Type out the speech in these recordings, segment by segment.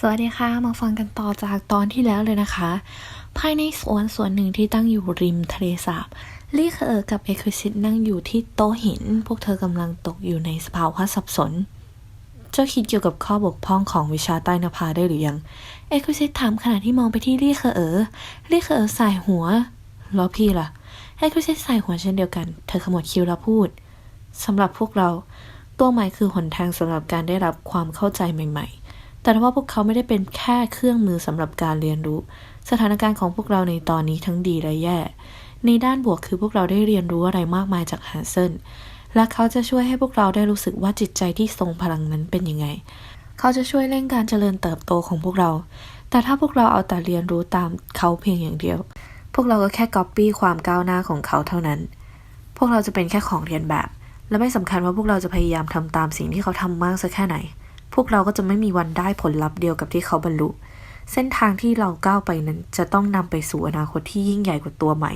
สวัสดีค่ะ มาฟังกันต่อจากตอนที่แล้วเลยนะคะ ภายในสวนสวนหนึ่งที่ตั้งอยู่ริมทะเลสาบลี่เคอร์กับเอควิซิตนั่งอยู่ที่โต๊ะหิน พวกเธอกำลังตกอยู่ในสภาวะสับสน เจ้าคิดเกี่ยวกับข้อบกพร่องของวิชาใต้นภาได้หรือยัง เอควิซิตถามขณะที่มองไปที่ลี่เคอร์ลี่เคอร์สายหัวแล้วพี่ล่ะ เอควิซิตสายหัวเช่นเดียวกัน เธอขมวดคิ้วแล้วพูดสำหรับพวกเรา ตัวใหม่คือหนทางสำหรับการได้รับความเข้าใจใหม่ ๆ แต่ทว่าพวกเขาไม่ได้เป็นแค่เครื่องมือสำหรับการเรียนรู้ สถานการณ์ของพวกเราในตอนนี้ทั้งดีและแย่ ในด้านบวกคือพวกเราได้เรียนรู้อะไรมากมายจากฮันเซนและเขาจะช่วยให้พวกเราได้รู้สึกว่าจิตใจที่ทรงพลังนั้นเป็นยังไง เขาจะช่วยเร่งการเจริญเติบโตของพวกเรา แต่ถ้าพวกเราเอาแต่เรียนรู้ตามเขาเพียงอย่างเดียว พวกเราก็แค่ก๊อปปี้ความก้าวหน้าของเขาเท่านั้น พวกเราจะเป็นแค่ของเรียนแบบ และไม่สำคัญว่าพวกเราจะพยายามทำตามสิ่งที่เขาทำมากสักแค่ไหน วกเราก็จะไม่มีวันได้ผลลัพธ์เดียวกับที่เขาบรรลุ เส้นทางที่เราก้าวไปนั้นจะต้องนำไปสู่อนาคตที่ยิ่งใหญ่กว่าตัวใหม่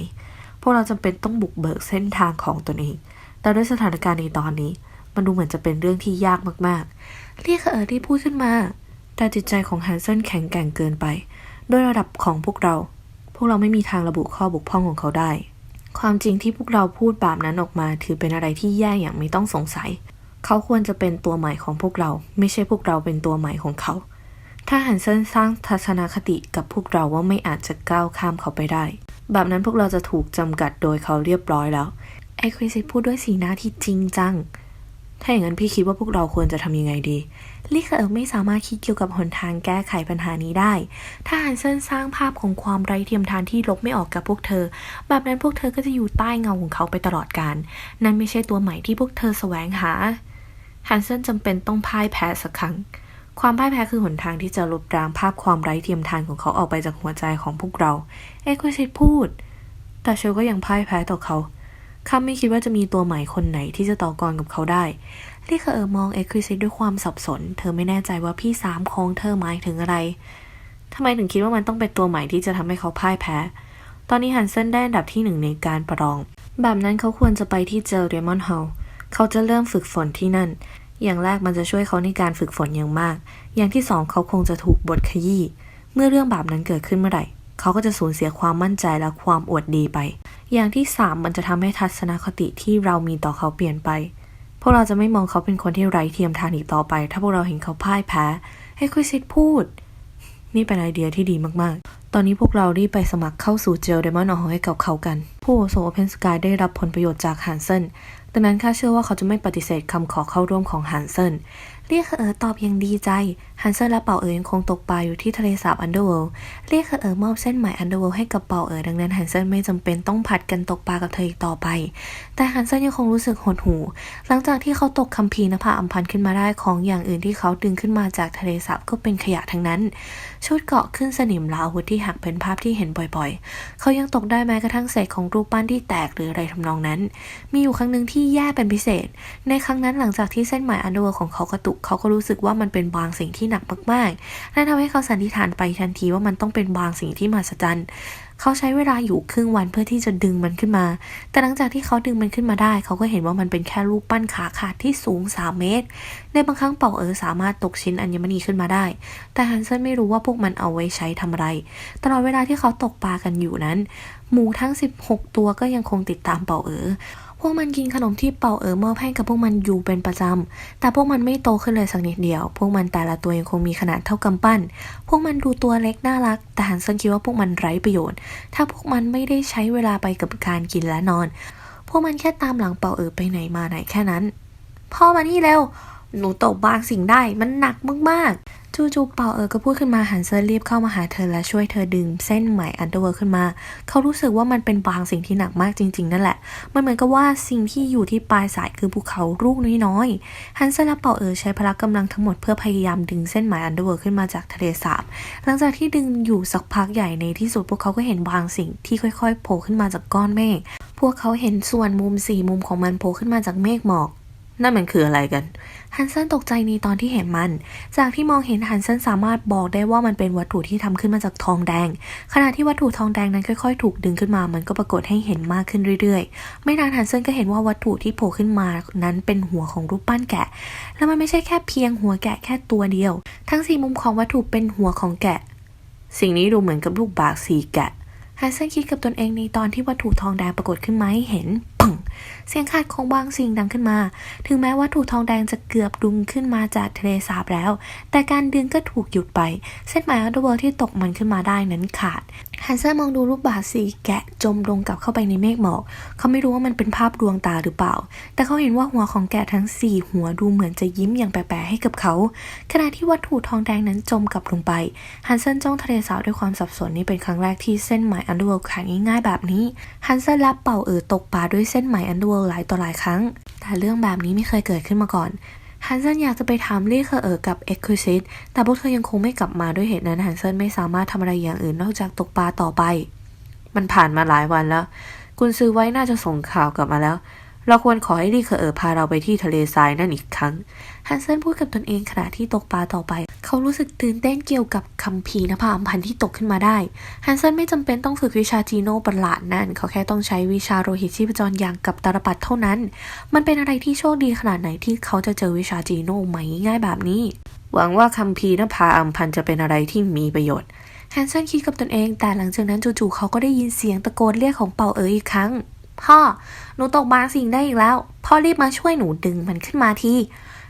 พวกเราจำเป็นต้องบุกเบิกเส้นทางของตนเอง แต่ด้วยสถานการณ์ในตอนนี้ มันดูเหมือนจะเป็นเรื่องที่ยากมากๆ เรียกเออที่พูดขึ้นมา แต่จิตใจของฮันเซนแข็งแกร่งเกินไป ด้วยระดับของพวกเรา พวกเราไม่มีทางระบุข้อบกพร่องของเขาได้ ความจริงที่พวกเราพูดแบบนั้นออกมา ถือเป็นอะไรที่แย่อย่างไม่ต้องสงสัย เขาควรจะเป็นตัวใหม่ของพวกเรา ไม่ใช่พวกเราเป็นตัวใหม่ของเขา ถ้าฮันเซนสร้างทัศนคติกับพวกเราว่าไม่อาจจะก้าวข้ามเขาไปได้ แบบนั้นพวกเราจะถูกจำกัดโดยเขาเรียบร้อยแล้ว ไอคริสพูดด้วยสีหน้าที่จริงจัง ถ้าอย่างนั้นพี่คิดว่าพวกเราควรจะทำยังไงดีลี่เคอร์ไม่สามารถคิดเกี่ยวกับหนทางแก้ไขปัญหานี้ได้ ถ้าฮันเซนสร้างภาพของความไร้เทียมทานที่ลบไม่ออกกับพวกเธอ แบบนั้นพวกเธอก็จะอยู่ใต้เงาของเขาไปตลอดกาล นั่นไม่ใช่ตัวใหม่ที่พวกเธอแสวงหา ฮันเซนจำเป็นต้องพ่ายแพ้สักครั้ง ความพ่ายแพ้คือหนทางที่จะลบล้างภาพความไร้เทียมทานของเขาออกไปจากหัวใจของพวกเรา เอ็กซ์ซิพูด แต่เชลก็ยังพ่ายแพ้ต่อเขาข้าไม่คิดว่าจะมีตัวใหม่คนไหนที่จะต่อกรกับเขาได้ลี่เคอร์มองเอ็กคริสด้วยความสับสน เธอไม่แน่ใจว่าพี่สามของเธอหมายถึงอะไรทำไมถึงคิดว่ามันต้องเป็นตัวใหม่ที่จะทำให้เขาพ่ายแพ้ ตอนนี้ฮันเซนได้อันดับที่หนึ่งในการประลอง แบบนั้นเขาควรจะไปที่เจลเดมอนเฮล เขาจะเริ่มฝึกฝนที่นั่น อย่างแรกมันจะช่วยเขาในการฝึกฝนอย่างมาก อย่างที่สองเขาคงจะถูกบทขยี้ เมื่อเรื่องแบบนั้นเกิดขึ้นเมื่อไหร่ เขาก็จะสูญเสียความมั่นใจและความอวดดีไป อย่างที่สามมันจะทำให้ทัศนคติที่เรามีต่อเขาเปลี่ยนไป พวกเราจะไม่มองเขาเป็นคนที่ไร้เทียมทานอีกต่อไป ถ้าพวกเราเห็นเขาพ่ายแพ้ ให้คุยซิดพูด นี่เป็นไอเดียที่ดีมากๆ ตอนนี้พวกเรารีบไปสมัครเข้าสู่เจลเดมอนอให้กับเขากัน ผู้โซโอเพนสกายได้รับผลประโยชน์จากฮันเซน ดังนั้นข้าเชื่อว่าเขาจะไม่ปฏิเสธคำขอเข้าร่วมของฮันเซน เรียกเออตอบอย่างดีใจ ฮันเซนและเป่าเอ๋อยังคงตกปลาอยู่ที่ทะเลสาบอันเดอร์เวิลด์เรียกเออมอบเส้นไหมอันเดอร์เวิลด์ให้กับเป่าเอ๋อดังนั้นฮันเซนไม่จำเป็นต้องผัดกันตกปลากับเธออีกต่อไป แต่ฮันเซนยังคงรู้สึกหดหู่ หลังจากที่เขาตกคัมภีร์นภาอัมพันธ์ขึ้นมาได้ของอย่างอื่นที่เขาดึงขึ้นมาจากทะเลสาบก็เป็นขยะทั้งนั้น ชุดเกาะขึ้นสนิมละอาวุธที่หักเป็นภาพที่เห็นบ่อยๆ เขายังตกได้แม้กระทั่งเศษของรูปปั้นที่แตกหรืออะไรทำนองนั้น มีอยู่ครั้งหนึ่งที่แย่เป็นพิเศษ ในครั้งนั้นหลังจากที่เส้นไหมอันเดอร์เวิลด์ของเขากระตุกเขาก็รู้สึกว่ามันเป็นบางสิ่งที่หนักมากๆนั่นทำให้เขาสันนิษฐานไปทันทีว่ามันต้องเป็นบางสิ่งที่มหัศจรรย์เขาใช้เวลาอยู่ครึ่งวันเพื่อที่จะดึงมันขึ้นมา แต่หลังจากที่เขาดึงมันขึ้นมาได้ เขาก็เห็นว่ามันเป็นแค่รูปปั้นขาขาดที่สูง 3 เมตร ในบางครั้งเป่าเอ๋อสามารถตกชิ้นอัญมณีขึ้นมาได้ แต่ฮันเซนไม่รู้ว่าพวกมันเอาไว้ใช้ทำอะไร ตลอดเวลาที่เขาตกปลากันอยู่นั้น หมูทั้ง 16 ตัวก็ยังคงติดตามเป่าเอ๋อ พวกมันกินขนมที่เป่าเอ๋อมอบให้กับพวกมันอยู่เป็นประจำ แต่พวกมันไม่โตขึ้นเลยสักนิดเดียว พวกมันแต่ละตัวยังคงมีขนาดเท่ากำปั้น พวกมันดูตัวเล็กน่ารัก แต่ฮันเซนคิดว่าพวกมันไร้ประโยชน์ ถ้าพวกมันไม่ได้ใช้เวลาไปกับการกินและนอน พวกมันแค่ตามหลังเป่าเอ๋อไปไหนมาไหนแค่นั้น พ่อมานี่เร็ว หนูตกบางสิ่งได้ มันหนักมากๆ จู่ๆเป่าเออก็พูดขึ้นมาหันเซอร์รีบเข้ามาหาเธอและช่วยเธอดึงเส้นไหมอันเดอร์เวิร์ขึ้นมา เขารู้สึกว่ามันเป็นบางสิ่งที่หนักมากจริง ๆ นั่นแหละ มันเหมือนกับว่าสิ่งที่อยู่ที่ปลายสายคือภูเขาลูกน้อยๆฮันเซอร์และเป่าเออใช้พละกำลังทั้งหมดเพื่อพยายามดึงเส้นไหมอันเดอร์เวิร์ขึ้นมาจากทะเลสาบ หลังจากที่ดึงอยู่สักพักใหญ่ในที่สุดพวกเขาก็เห็นบางสิ่งที่ค่อย ๆ โผล่ขึ้นมาจากก้อนเมฆพวกเขาเห็นส่วนมุมสี่มุมของมันโผล่ขึ้นมาจากเมฆหมอก นั่นมันคืออะไรกัน ฮันเซนตกใจในตอนที่เห็นมัน จากที่มองเห็นฮันเซนสามารถบอกได้ว่ามันเป็นวัตถุที่ทำขึ้นมาจากทองแดง ขณะที่วัตถุทองแดงนั้นค่อยๆ ถูกดึงขึ้นมา มันก็ปรากฏให้เห็นมากขึ้นเรื่อยๆ ไม่นานฮันเซนก็เห็นว่าวัตถุที่โผล่ขึ้นมานั้นเป็นหัวของรูปปั้นแกะ และมันไม่ใช่แค่เพียงหัวแกะแค่ตัวเดียว ทั้งสี่มุมของวัตถุเป็นหัวของแกะ สิ่งนี้ดูเหมือนกับลูกบากสีแกะฮันเซนคิดกับตนเองในตอนที่วัตถุทองแดงปรากฏขึ้นมาให้เห็นปัง เสียงขาดของบางสิ่งดังขึ้นมา ถึงแม้วัตถุทองแดงจะเกือบดึงขึ้นมาจากทะเลสาบแล้ว แต่การดึงก็ถูกหยุดไป เส้นไหมอัลเดอร์เวิร์ที่ตกมันขึ้นมาได้นั้นขาดฮันเซนมองดูรูปบาทสีแกะจมลงกลับเข้าไปในเมฆหมอก เขาไม่รู้ว่ามันเป็นภาพดวงตาหรือเปล่า แต่เขาเห็นว่าหัวของแกะทั้งสี่หัวดูเหมือนจะยิ้มอย่างแปลกๆให้กับเขา ขณะที่วัตถุทองแดงนั้นจมกลับลงไป ฮันเซนจ้องทะเลสาบด้วยความสับสนนี่เป็นครั้งแรกที่เส้นไหมอันเดอร์เวิร์ขาดง่ายๆแบบนี้ ฮันเซนรับเป่าเอ๋อตกปลาด้วยเส้นไหมอันเดอร์เวิร์หลายต่อหลายครั้ง แต่เรื่องแบบนี้ไม่เคยเกิดขึ้นมาก่อนฮันเซนอยากจะไปถามลี่เคอเอ๋อกับเอ็กคูซิตแต่พวกเธอยังคงไม่กลับมาด้วยเหตุนั้นฮันเซนไม่สามารถทำอะไรอย่างอื่นนอกจากตกปลาต่อไป มันผ่านมาหลายวันแล้ว กุนซื้อไว้น่าจะส่งข่าวกลับมาแล้ว เราควรขอให้ลี่เคอเออพาเราไปที่ทะเลทรายนั่นอีกครั้ง ฮันเซนพูดกับตนเองขณะที่ตกปลาต่อไป เขารู้สึกตื่นเต้นเกี่ยวกับคัมภีนภาอัมพันธ์ที่ตกขึ้นมาได้ ฮันเซนไม่จำเป็นต้องฝึกวิชาจีโน่ประหลาดนั่น เขาแค่ต้องใช้วิชาโลหิตชีพจรอย่างกับตาลปัดเท่านั้น มันเป็นอะไรที่โชคดีขนาดไหนที่เขาจะเจอวิชาจีโน่ใหม่ง่ายแบบนี้ หวังว่าคัมภีนภาอัมพันธ์จะเป็นอะไรที่มีประโยชน์แฮนเซนคิดกับตนเอง แต่หลังจากนั้นจู่ๆเขาก็ได้ยินเสียงตะโกนเรียกของเป่าเอ๋ออีกครั้ง พ่อ หนูตกบางสิ่งได้อีกแล้ว พ่อรีบมาช่วยหนูดึงมันขึ้นมาที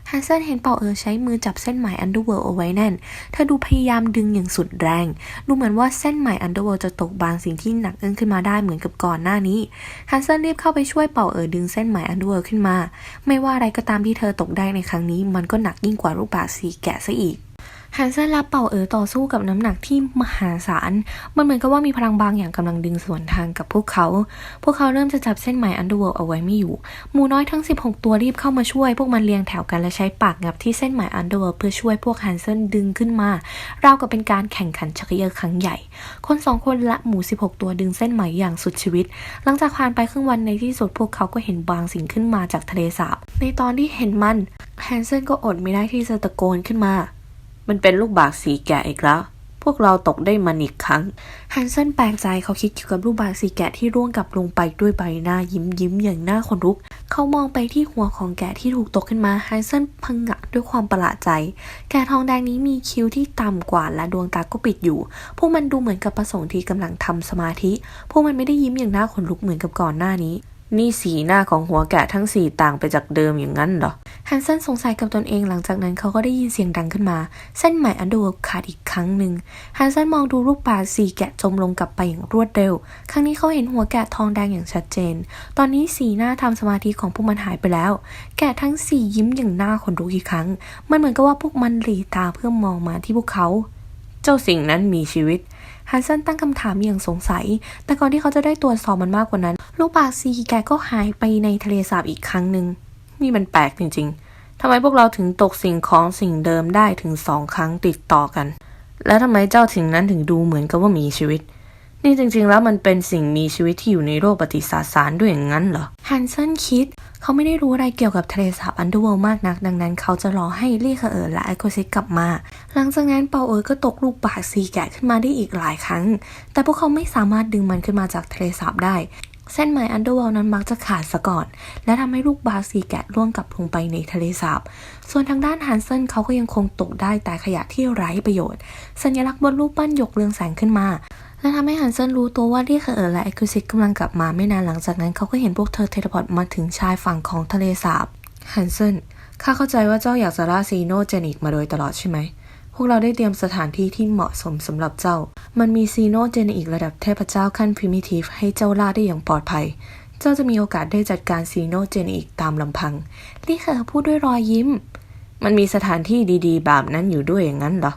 ฮันเซนเห็นเป่าเออใช้มือจับเส้นไหมอันเดอร์เวิร์เอาไว้แน่น เธอดูพยายามดึงอย่างสุดแรง ดูเหมือนว่าเส้นไหมอันเดอร์เวิร์จะตกบางสิ่งที่หนักอึ้งขึ้นมาได้เหมือนกับก่อนหน้านี้ ฮันเซนรีบเข้าไปช่วยเป่าเออดึงเส้นไหมอันเดอร์เวิร์ขึ้นมา ไม่ว่าอะไรก็ตามที่เธอตกได้ในครั้งนี้ มันก็หนักยิ่งกว่ารูปบาศก์สีแกะซะอีก ฮันเซนรับเป่าเอ๋อต่อสู้กับน้ำหนักที่มหาศาล มันเหมือนกับว่ามีพลังบางอย่างกำลังดึงสวนทางกับพวกเขา พวกเขาเริ่มจะจับเส้นไหมอันเดอร์เวิลเอาไว้ไม่อยู่ หมูน้อยทั้ง 16 ตัวรีบเข้ามาช่วย พวกมันเรียงแถวกันและใช้ปากงับที่เส้นไหมอันเดอร์เวิลเพื่อช่วยพวกฮันเซนดึงขึ้นมา ราวกับเป็นการแข่งขันชักเยอะครั้งใหญ่ คนสองคนและหมู 16 ตัวดึงเส้นไหมอย่างสุดชีวิต หลังจากผ่านไปครึ่งวันในที่สุดพวกเขาก็เห็นบางสิ่งขึ้นมาจากทะเลสาบ ในตอนที่เห็นมันแฮนเซนก็อดไม่ได้ที่จะตะโกนขึ้นมา มันเป็นลูกบากสีแกะอีกแล้ว พวกเราตกได้มันอีกครั้ง ฮันเซนแปลกใจเขาคิดเกี่ยวกับลูกบาศก์สีแกะที่ร่วงกลับลงไปด้วยใบหน้ายิ้มยิ้มอย่างน่าขนลุก เขามองไปที่หัวของแกะที่ถูกตกขึ้นมา ฮันเซนพังงะด้วยความประหลาดใจ แกะทองแดงนี้มีคิ้วที่ต่ำกว่าและดวงตาก็ปิดอยู่ พวกมันดูเหมือนกับประสงค์ที่กำลังทำสมาธิ พวกมันไม่ได้ยิ้มอย่างน่าขนลุกเหมือนกับก่อนหน้านี้ นี่สีหน้าของหัวแกะทั้งสี่ต่างไปจากเดิมอย่างนั้นเหรอฮันเซนสงสัยกับตนเองหลังจากนั้นเขาก็ได้ยินเสียงดังขึ้นมา เส้นไหมอันดอร์เวิลด์ขาดอีกครั้งหนึ่งฮันเซนมองดูลูกปลาสีแกะจมลงกลับไปอย่างรวดเร็ว ครั้งนี้เขาเห็นหัวแกะทองแดงอย่างชัดเจน ตอนนี้สีหน้าทำสมาธิของพวกมันหายไปแล้ว แกะทั้งสี่ยิ้มอย่างน่าขนลุกอีกครั้ง มันเหมือนกับว่าพวกมันหลีตาเพื่อมองมาที่พวกเขา เจ้าสิ่งนั้นมีชีวิต ฮันเซนตั้งคำถามอย่างสงสัย แต่ก่อนที่เขาจะได้ตรวจสอบมันมากกว่านั้น ลูกปลาซีแกก็หายไปในทะเลสาบอีกครั้งหนึ่ง นี่มันแปลกจริงๆ ทำไมพวกเราถึงตกสิ่งของสิ่งเดิมได้ถึงสองครั้งติดต่อกัน แล้วทำไมเจ้าสิ่งนั้นถึงดูเหมือนกับว่ามีชีวิตนี่จริงๆ แล้วมันเป็นสิ่งมีชีวิตที่อยู่ในโลกปฏิสสารด้วยอย่างนั้นเหรอ ฮันเซนคิด เขาไม่ได้รู้อะไรเกี่ยวกับทะเลสาบอันเดอร์เวิลด์มากนัก ดังนั้นเขาจะรอให้ลี่เคอเอิร์และไอโคซิกกลับมา หลังจากนั้นเปาเอิร์ก็ตกลูกบาศก์ซีแกะขึ้นมาได้อีกหลายครั้ง แต่พวกเขาไม่สามารถดึงมันขึ้นมาจากทะเลสาบได้ เส้นไหมอันเดอร์เวิลด์นั้นมักจะขาดซะก่อน และทำให้ลูกบาศก์ซีแกะร่วงกลับลงไปในทะเลสาบ ส่วนทางด้านฮันเซนเขาก็ยังคงตกได้แต่ขยะที่ไร้ประโยชน์ สัญลักษณ์บนรูปปั้นหยกเรืองแสงขึ้นมา และทำให้ฮันเซนรู้ตัวว่าที่เคอร์และเอ็กซ์ซิกกำลังกลับมาไม่นานหลังจากนั้นเขาก็เห็นพวกเธอเทเลพอร์ตมาถึงชายฝั่งของทะเลสาบฮันเซนข้าเข้าใจว่าเจ้าอยากจะล่าซีโนเจนิกมาโดยตลอดใช่ไหม พวกเราได้เตรียมสถานที่ที่เหมาะสมสำหรับเจ้า มันมีซีโนเจนิกระดับเทพเจ้าขั้นพรีมิทีฟให้เจ้าล่าได้อย่างปลอดภัย เจ้าจะมีโอกาสได้จัดการซีโนเจนิกตามลำพังลี่เคอร์พูดด้วยรอยยิ้ม มันมีสถานที่ดีๆ แบบนั้นอยู่ด้วยอย่างนั้นเหรอ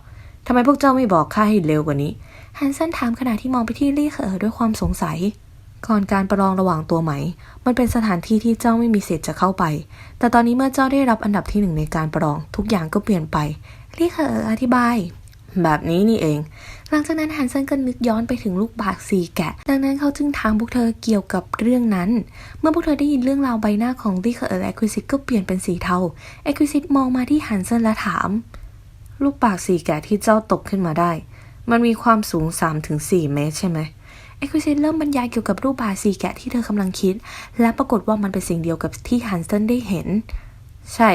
ทำไมพวกเจ้าไม่บอกข้าให้เร็วกว่านี้ ฮันเซนถามขณะที่มองไปที่ลี่เคอร์ด้วยความสงสัย ก่อนการประลองระหว่างตัวไหม มันเป็นสถานที่ที่เจ้าไม่มีสิทธิ์จะเข้าไป แต่ตอนนี้เมื่อเจ้าได้รับอันดับที่หนึ่งในการประลองทุกอย่างก็เปลี่ยนไปลี่เคอร์อธิบาย แบบนี้นี่เอง หลังจากนั้นฮันเซนก็นึกย้อนไปถึงลูกบากสีแกะ ดังนั้นเขาจึงถามพวกเธอเกี่ยวกับเรื่องนั้น เมื่อพวกเธอได้ยินเรื่องราวใบหน้าของลี่เคอร์และควิซิตก็เปลี่ยนเป็นสีเทาเอควิซิตมองมาที่ฮันเซนและถามลูกปากสีแกะที่เจ้าตกขึ้นมาได้ มันมีความสูง 3-4 เมตรใช่ไหมเอควิซิตเริ่มบรรยายเกี่ยวกับรูปบาสีแกะที่เธอกำลังคิด และปรากฏว่ามันเป็นสิ่งเดียวกับที่ฮันเซนได้เห็น ใช่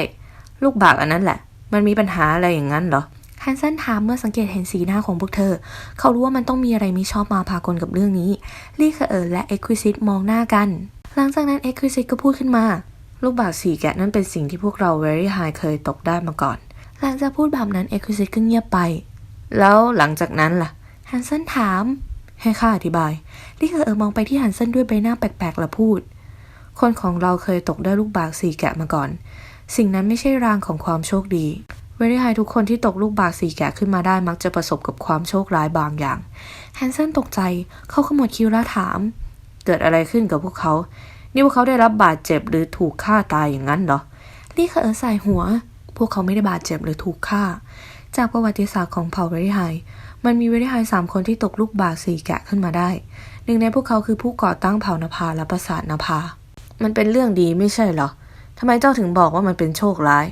ลูกบากอันนั้นแหละ มันมีปัญหาอะไรอย่างนั้นเหรอฮันเซนถามเมื่อสังเกตเห็นสีหน้าของพวกเธอ เขารู้ว่ามันต้องมีอะไรไม่ชอบมาพากลกับเรื่องนี้ลี่เคอร์และเอ็กวิซิตมองหน้ากัน หลังจากนั้นเอ็กวิซิตก็พูดขึ้นมา ลูกบาศก์สีแกะนั่นเป็นสิ่งที่พวกเรา very high เคยตกได้มาก่อน หลังจากพูดแบบนั้นเอ็กวิซิตก็เงียบไป แล้วหลังจากนั้นล่ะฮันเซนถาม ให้ข้าอธิบายลี่เคอร์มองไปที่ฮันเซนด้วยใบหน้าแปลกๆและพูด คนของเราเคยตกได้ลูกบากสีแกะมาก่อน สิ่งนั้นไม่ใช่รางของความโชคดีเวรี่ไฮทุกคนที่ตกลูกบากสีแกะขึ้นมาได้มักจะประสบกับความโชคร้ายบางอย่างแฮนเซนตกใจเขาขมวดคิ้วแล้วถาม เกิดอะไรขึ้นกับพวกเขา นี่พวกเขาได้รับบาดเจ็บหรือถูกฆ่าตายอย่างนั้นเหรอลี่เคอร์ใส่หัว พวกเขาไม่ได้บาดเจ็บหรือถูกฆ่า จากประวัติศาสตร์ของเผ่าเวรี่ไฮมันมีเวรี่ไฮสามคนที่ตกลูกบากสีแกะขึ้นมาได้ หนึ่งในพวกเขาคือผู้ก่อตั้งเผ่านภาและปราสาทนภา มันเป็นเรื่องดีไม่ใช่เหรอทำไมเจ้าถึงบอกว่ามันเป็นโชคร้าย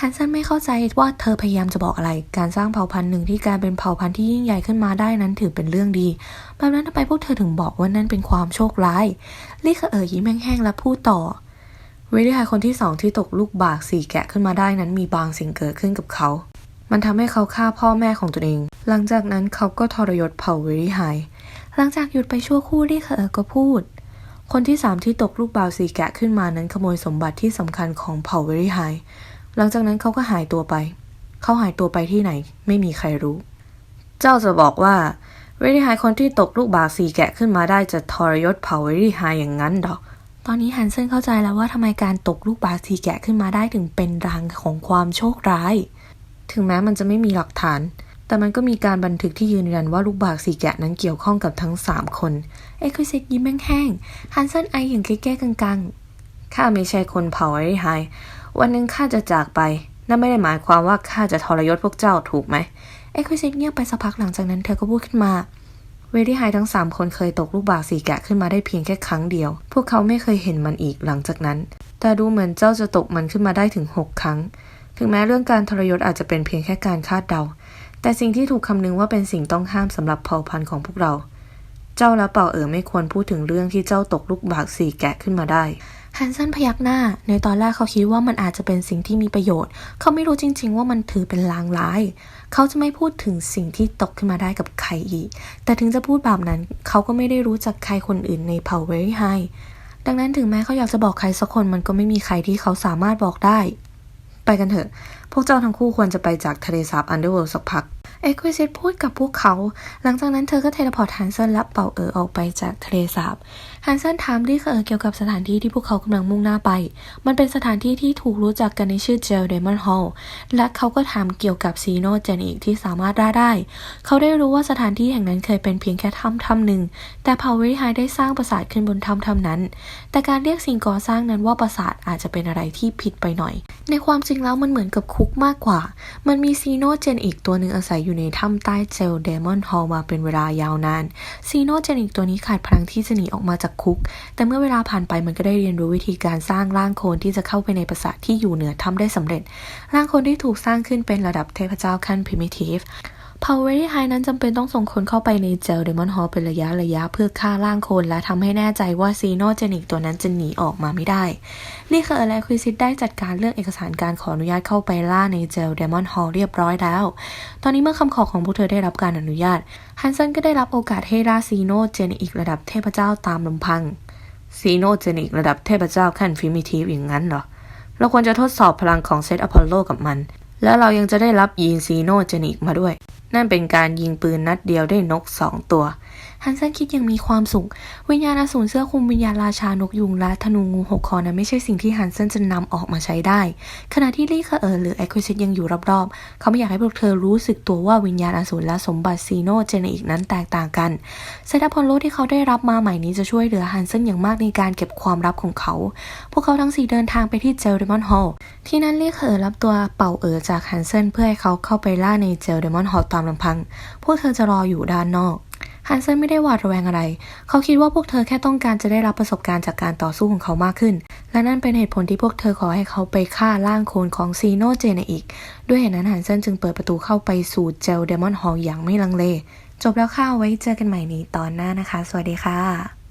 ฮันเซนไม่เข้าใจว่าเธอพยายามจะบอกอะไร การสร้างเผ่าพันธุ์หนึ่งที่กลารเป็นเผ่าพันธุ์ที่ยิ่งใหญ่ขึ้นมาได้นั้นถือเป็นเรื่องดี แบบนั้นทำไมพวกเธอถึงบอกว่านั่นเป็นความโชคร้ายลี่เคอเอ่ยยิ้มแห้งๆและพูดต่อ เวทีไฮคนที่สองที่ตกลูกบากสี่แกะขึ้นมาได้นั้นมีบางสิ่งเกิดขึ้นกับเขา มันทำให้เขาฆ่าพ่อแม่ของตัวเอง หลังจากนั้นเขาก็ทรยศเผ่าเวทีไฮหลังจากหยุดไปชั่วครู่ลี่เคออ่ยก็พูด คนที่สามที่ตกลูกบาวสีแกะขึ้นมานั้นขโมยสมบัติที่สำคัญของเผ่าเวรี่ไฮหลังจากนั้นเขาก็หายตัวไป เขาหายตัวไปที่ไหน ไม่มีใครรู้ เจ้าจะบอกว่าเวรี่ไฮคนที่ตกลูกบาวสีแกะขึ้นมาได้จะทรยศเผ่าเวรี่ไฮอย่างนั้นหรอตอนนี้ฮันเซนเข้าใจแล้วว่าทำไมการตกลูกบาศก์สีแกะขึ้นมาได้ถึงเป็นรางของความโชคร้าย ถึงแม้มันจะไม่มีหลักฐาน แต่มันก็มีการบันทึกที่ยืนยันว่าลูกบากสีแกะนั้นเกี่ยวข้องกับทั้ง 3 คน เอ็กควิซิตยิ้มแห้งๆฮันเซนไออย่างแก้ๆกังๆ ข้าไม่ใช่คนเผาไอ้ไฮวันหนึ่งข้าจะจากไป นั่นไม่ได้หมายความว่าข้าจะทรยศพวกเจ้าถูกไหม เอ็กควิซิตเงียบไปสักพักหลังจากนั้นเธอก็พูดขึ้นมาเวดี้ไฮทั้ง 3 คนเคยตกลูกบากสีแกะขึ้นมาได้เพียงแค่ครั้งเดียว พวกเขาไม่เคยเห็นมันอีกหลังจากนั้น แต่ดูเหมือนเจ้าจะตกมันขึ้นมาได้ถึง 6 ครั้ง ถึงแม้เรื่องการทรยศอาจจะเป็นเพียงแค่การคาดเดา แต่สิ่งที่ถูกคำนึงว่าเป็นสิ่งต้องห้ามสำหรับเผ่าพันธุ์ของพวกเรา เจ้าและเป่าเอ๋อไม่ควรพูดถึงเรื่องที่เจ้าตกลูกบากสี่แกะขึ้นมาได้ฮันเซนพยักหน้า ในตอนแรกเขาคิดว่ามันอาจจะเป็นสิ่งที่มีประโยชน์ เขาไม่รู้จริง ๆ ว่ามันถือเป็นลางร้าย เขาจะไม่พูดถึงสิ่งที่ตกขึ้นมาได้กับใครอีก แต่ถึงจะพูดแบบนั้น เขาก็ไม่ได้รู้จักใครคนอื่นในเผ่าเวรี่ไฮดังนั้นถึงแม้เขาอยากจะบอกใครสักคนมันก็ไม่มีใครที่เขาสามารถบอกได้ ไปกันเถอะ พวกเจ้าทั้งคู่ควรจะไปจากทะเลสาบอันเดอร์เวิลด์สักพัก เอ็กควิซิตพูดกับพวกเขา หลังจากนั้นเธอก็เทเลพอร์ตฮันเซนและเป่าเออออกไปจากทะเลสาบ ฮันเซนถามลี่เคอร์เกี่ยวกับสถานที่ที่พวกเขากำลังมุ่งหน้าไป มันเป็นสถานที่ที่ถูกรู้จักกันในชื่อเจลเดมอนฮอลล์ และเขาก็ถามเกี่ยวกับซีโนเจนิกที่สามารถร่าได้ เขาได้รู้ว่าสถานที่แห่งนั้นเคยเป็นเพียงแค่ถ้ำถ้ำหนึ่ง แต่เผ่าเวริไฮได้สร้างปราสาทขึ้นบนถ้ำถ้ำนั้น แต่การเรียกสิ่งก่อสร้างนั้นว่าปราสาทอาจจะเป็นอะไรที่ผิดไปหน่อย ในความจริงแล้วมันเหมือนกับคุกมากกว่า มันมีซีโนเจนอีกตัวหนึ่งอาศัยอยู่ในถ้ำใต้เจลเดมอนฮอลมาเป็นเวลายาวนาน ซีโนเจนอีกตัวนี้ขาดพลังที่จะหนีออกมาจากคุก แต่เมื่อเวลาผ่านไปมันก็ได้เรียนรู้วิธีการสร้างร่างโคลนที่จะเข้าไปในปราสาทที่อยู่เหนือถ้ำได้สำเร็จ ร่างโคลนที่ถูกสร้างขึ้นเป็นระดับเทพเจ้าขั้นพร imitive เวรี่ไฮนั้นจำเป็นต้องส่งคนเข้าไปในเจลเดมอนฮอลเป็นระยะระยะเพื่อฆ่าร่างคนและทำให้แน่ใจว่าซีโนเจนิกตัวนั้นจะหนีออกมาไม่ได้ นี่คืออะไรควิซิตได้จัดการเรื่องเอกสารการขออนุญาตเข้าไปล่าในเจลเดมอนฮอลเรียบร้อยแล้ว ตอนนี้เมื่อคำขอของพวกเธอได้รับการอนุญาตฮันเซนก็ได้รับโอกาสให้ล่าซีโนเจนิกระดับเทพเจ้าตามลำพังซีโนเจนิกระดับเทพเจ้าขั้นฟิมิทีฟอย่างนั้นเหรอ เราควรจะทดสอบพลังของเซตอพอลโลกับมัน แล้วเรายังจะได้รับยีนซีโนเจนิกมาด้วย นั่นเป็นการยิงปืนนัดเดียวได้นกสองตัว ฮันเซนคิดยังมีความสุข วิญญาณอสูรเสื้อคลุมวิญญาณราชานกยุงและธนูงูหกคอนั้นไม่ใช่สิ่งที่ฮันเซนจะนำออกมาใช้ได้ ขณะที่ลี่เคอเออหรือแอควิซิตยังอยู่รอบๆ เขาไม่อยากให้พวกเธอรู้สึกตัวว่าวิญญาณอสูรและสมบัติซีโนเจนิกนั้นแตกต่างกันเซตพอลโลที่เขาได้รับมาใหม่นี้จะช่วยเหลือฮันเซนอย่างมากในการเก็บความลับของเขา พวกเขาทั้งสี่เดินทางไปที่เจลเดมอนฮอลที่นั่นลี่เคอร์รับตัวเป่าเออจากฮันเซนเพื่อให้เขาเข้าไปล่าในเจลเดมอนฮอลตามามลำพัง พวกเธอจะรออยู่ด้านนอกฮันเซนไม่ได้หวาดระแวงอะไร เขาคิดว่าพวกเธอแค่ต้องการจะได้รับประสบการณ์จากการต่อสู้ของเขามากขึ้น และนั่นเป็นเหตุผลที่พวกเธอขอให้เขาไปฆ่าร่างโคลนของซีโนเจเนอีก ด้วยเหตุนั้นฮันเซนจึงเปิดประตูเข้าไปสู่เจลเดมอนฮอลอย่างไม่ลังเล จบแล้วค่ะไว้เจอกันใหม่ในตอนหน้านะคะ สวัสดีค่ะ